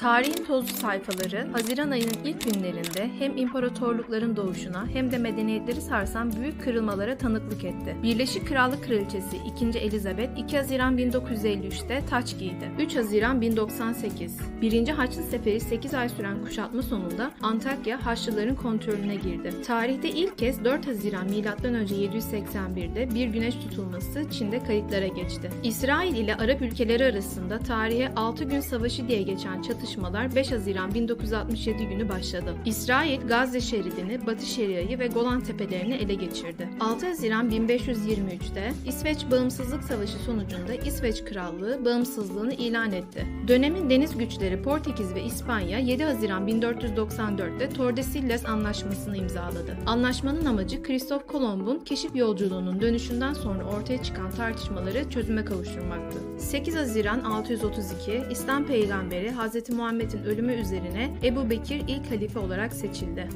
Tarihin tozlu sayfaları Haziran ayının ilk günlerinde hem imparatorlukların doğuşuna hem de medeniyetleri sarsan büyük kırılmalara tanıklık etti. Birleşik Krallık Kraliçesi 2. Elizabeth 2 Haziran 1953'te taç giydi. 3 Haziran 1098 1. Haçlı Seferi 8 ay süren kuşatma sonunda Antakya Haçlıların kontrolüne girdi. Tarihte ilk kez 4 Haziran M.Ö. 781'de bir güneş tutulması Çin'de kayıtlara geçti. İsrail ile Arap ülkeleri arasında tarihe 6 gün savaşı diye geçen çatışmalar 5 Haziran 1967 günü başladı. İsrail Gazze şeridini, Batı Şeria'yı ve Golan Tepelerini ele geçirdi. 6 Haziran 1523'te İsveç Bağımsızlık Savaşı sonucunda İsveç Krallığı bağımsızlığını ilan etti. Dönemin deniz güçleri Portekiz ve İspanya 7 Haziran 1494'te Tordesillas Anlaşması'nı imzaladı. Anlaşmanın amacı Kristof Kolomb'un keşif yolculuğunun dönüşünden sonra ortaya çıkan tartışmaları çözüme kavuşturmaktı. 8 Haziran 632 İslam peygamberi Hz. Muhammed'in ölümü üzerine Ebu Bekir ilk halife olarak seçildi.